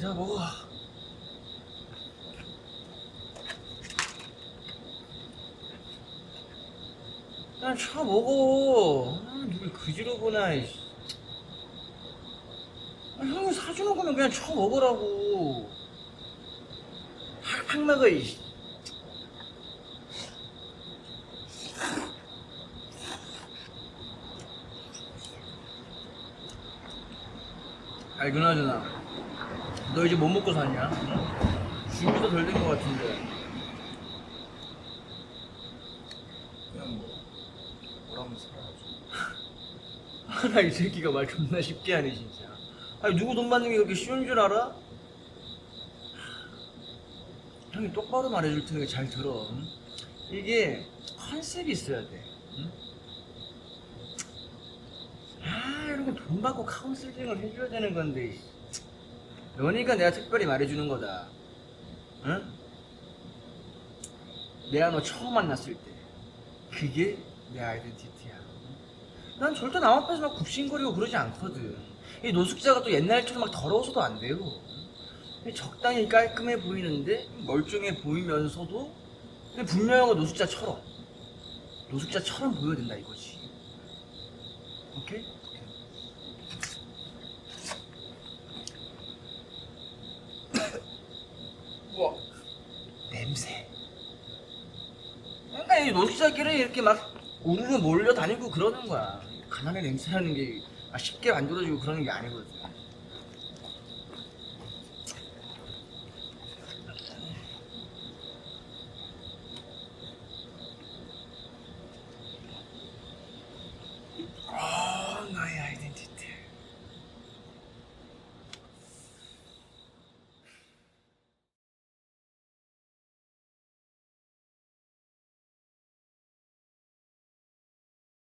자 먹어. 그냥 차 먹어. 아, 누굴 그지로 보나. 이씨. 아, 형이 사주는 거면 그냥 쳐 먹으라고. 팍팍 먹어 이씨. 아이 그나저나 너 이제 뭐 먹고 사냐? 응? 준비도 덜된거 같은데 그냥 뭐 뭐라면 살아야죠. 하나 이 새끼가 말 존나 쉽게 하네 진짜 아니 누구 돈 받는 게 그렇게 쉬운 줄 알아? 형이 똑바로 말해줄 테니까 잘 들어 응? 이게 컨셉이 있어야 돼 응? 아 이런 거 돈 받고 카운슬링을 해줘야 되는 건데 너니까 내가 특별히 말해주는 거다 응? 내가 너 처음 만났을 때 그게 내 아이덴티티야 난 절대 남 앞에서 막 굽신거리고 그러지 않거든. 이 노숙자가 또 옛날처럼 막 더러워서도 안 돼요. 적당히 깔끔해 보이는데 멀쩡해 보이면서도 근데 분명한 노숙자처럼 노숙자처럼 보여야 된다 이거지. 오케이? 냄새. 그러니까 이 노숙자끼리 이렇게 막 우르르 몰려 다니고 그러는 거야. 가난의 냄새라는 게 아, 쉽게 만들어지고 그러는 게 아니거든.